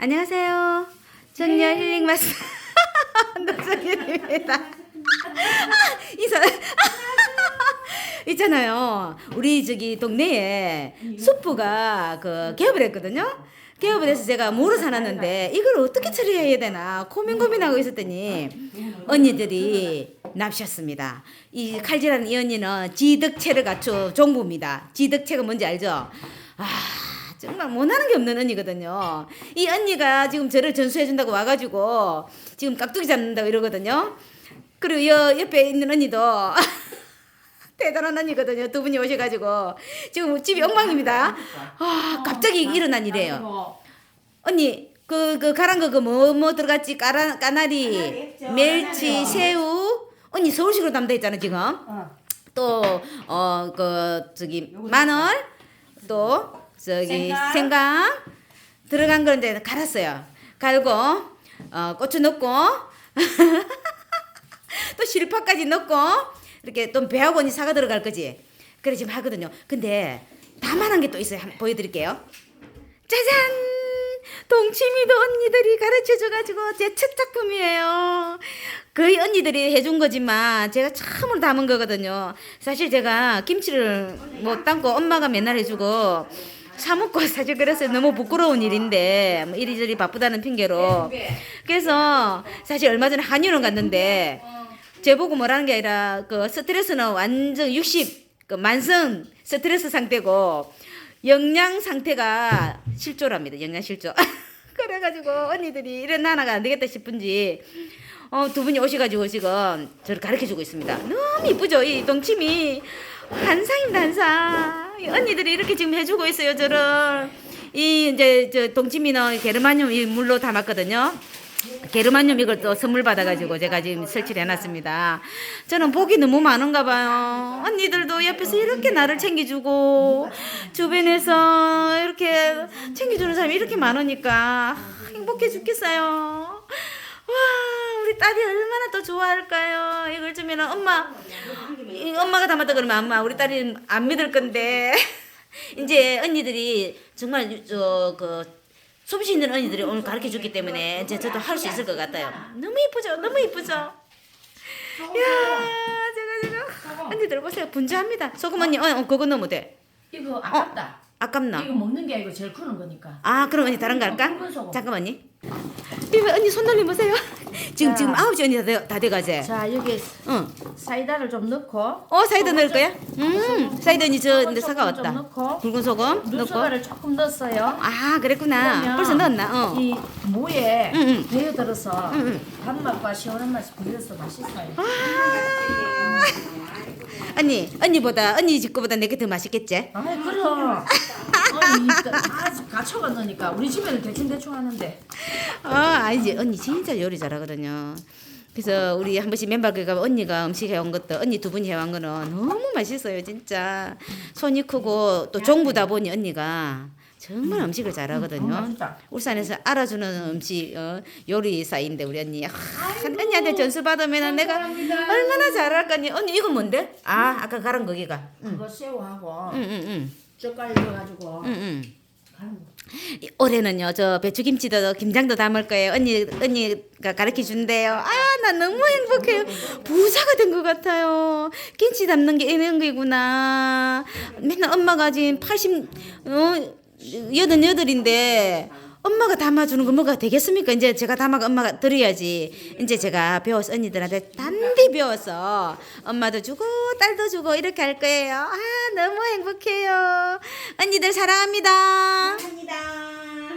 안녕하세요. 정녀 힐링 마스터 노정현입니다. 인사. 있잖아요. 우리 저기 동네에 수프가 그 개업을 했거든요. 개업을 해서 제가 뭐로 사놨는데 이걸 어떻게 처리해야 되나 고민 고민하고 있었더니 언니들이 납셨습니다. 이 칼질하는 이 언니는 지덕체를 갖춘 종부입니다. 지덕체가 뭔지 알죠? 아 정말 못하는 게 없는 언니거든요. 이 언니가 지금 저를 전수해준다고 와가지고 지금 깍두기 잡는다고 이러거든요. 그리고 여, 옆에 있는 언니도 대단한 언니거든요. 두 분이 오셔가지고 지금 집이 엉망입니다. 아 갑자기 일어난 일이에요. 언니 그 그 가란 거 그 뭐 뭐 들어갔지 까라 까나리 까나리요. 새우 언니 서울식으로 담당했잖아 지금 어. 또어 그 저기 마늘 또 저기 생강. 생강 들어간 걸 이제 갈았어요. 갈고 어 고추 넣고 또 실파까지 넣고 이렇게 또 배하고 언니 사과 들어갈 거지. 그래 지금 하거든요. 근데 다만한 게 또 있어요. 한번 보여드릴게요. 짜잔! 동치미도 언니들이 가르쳐줘가지고 제 첫 작품이에요. 거의 언니들이 해준 거지만 제가 처음으로 담은 거거든요. 사실 제가 김치를 못 담고 엄마가 맨날 해주고 사먹고 사실 그래서 너무 부끄러운 일인데 뭐 이리저리 바쁘다는 핑계로 그래서 사실 얼마 전에 한의원 갔는데 제보고 뭐라는 게 아니라 그 스트레스는 완전 60그 만성 스트레스 상태고 영양 상태가 실조랍니다. 영양 실조. 그래가지고 언니들이 이런 하나가 안 되겠다 싶은지 어, 두 분이 오셔가지고 지금 저를 가르쳐 주고 있습니다. 너무 이쁘죠? 이 동치미 한상입니다, 한상. 이 언니들이 이렇게 지금 해주고 있어요, 저를. 이 이제 저 동치미는 게르마늄 이 물로 담았거든요. 게르마늄 이걸 또 선물 받아가지고 제가 지금 설치를 해놨습니다. 저는 복이 너무 많은가 봐요. 언니들도 옆에서 이렇게 나를 챙겨주고 주변에서 이렇게 챙겨주는 사람이 이렇게 많으니까 행복해 죽겠어요. 딸이 얼마나 또 좋아할까요? 이걸 주면 엄마 이 엄마가 담았다 그러면 엄마 우리 딸이 안 믿을 건데 이제 언니들이 정말 저그 있는 언니들이 오늘 가르쳐 줬기 때문에 이제 저도 할 수 있을 것 같아요. 너무 이쁘죠? 너무 이쁘죠? 이야, 제가 지금 언니들 보세요. 분주합니다. 소금 언니, 어, 어 그거 넣으면 돼. 이거 아깝다. 아깝나? 이거 먹는 게 아니고 제일 크는 거니까. 아, 그럼 언니 다른 거 할까? 잠깐만 언니. 이거 언니 손 돌림 보세요. 지금 자. 지금 아홉 시 언니 다, 돼- 다 돼가지. 자 여기 응. 사이다를 좀 넣고. 어 사이다 넣을 거야? 음, 사이다 언니 저 근데 좀 왔다. 넣고. 굵은 소금 넣고. 눈소다를 조금 넣었어요. 아, 그랬구나. 그러면 벌써 넣었나? 어. 이 무에 응, 응. 배어 들어서 응, 응. 단맛과 시원한 맛이 배어서 맛있어요. 아. 언니, 언니보다 언니 집 거보다 내게 더 맛있겠지? 아이 그럼. 아니 아주 갖춰가 넣으니까 우리 집에는 대충 대충 하는데. 아, 아니지. 언니 진짜 요리 잘하거든요. 그래서 우리 한 번씩 멤버들 가면 언니가 음식 해온 것도 언니 두 분이 해온 거는 너무 맛있어요, 진짜. 손이 크고 또 종부다 보니 언니가 정말 음식을 잘하거든요. 음. 울산에서 알아주는 음식 어, 요리사인데 우리 언니. 아, 언니한테 전수 받으면 내가 얼마나 잘할 거니. 언니 이건 뭔데? 아 아까 가른 거기가. 그거 새우하고 응 응 응. 젓갈 넣어가지고 응 응. 가는 거. 올해는요 저 배추김치도 김장도 담을 거예요. 언니 언니가 가르쳐 준대요. 아 나 너무 행복해요. 부자가 된 것 같아요. 김치 담는 게 이런 거구나. 맨날 엄마가 지금 80 어, 여든 여덟인데 엄마가 담아주는 거 뭐가 되겠습니까? 이제 제가 담아가 엄마가 드려야지. 이제 제가 배워서 언니들한테 단디 배워서 엄마도 주고 딸도 주고 이렇게 할 거예요. 아 너무 행복해요. 언니들 사랑합니다. 감사합니다.